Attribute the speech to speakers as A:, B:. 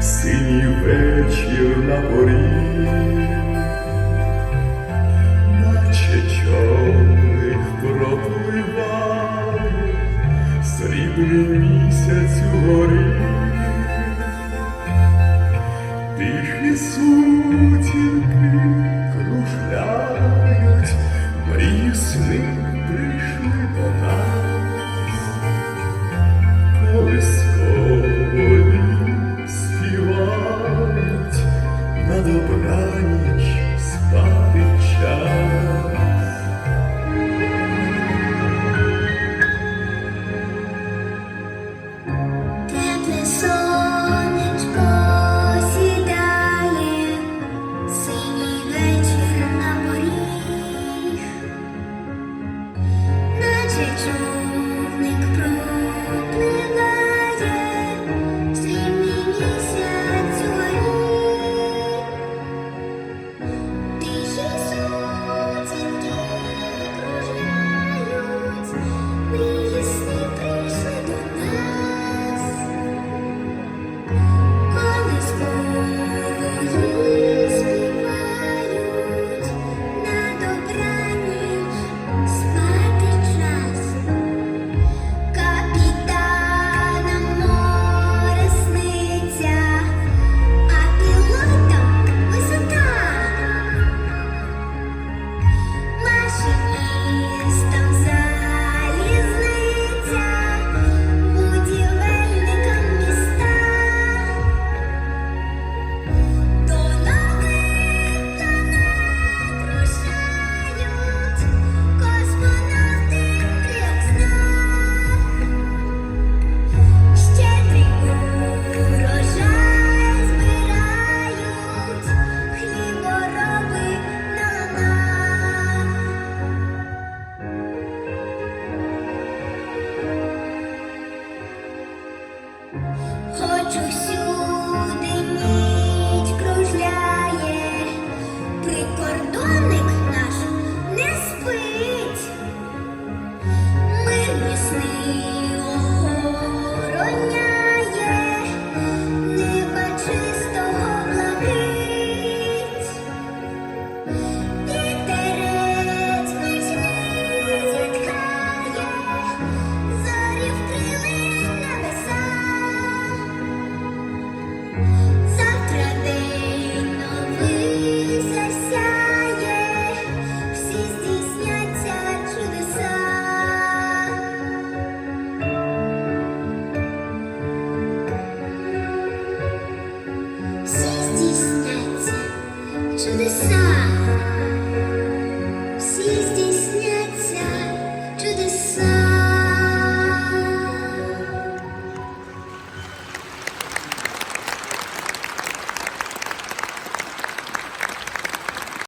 A: синій вечір на порі, наче човник пропливав срібний місяць угорі, тихі сутінки.
B: song.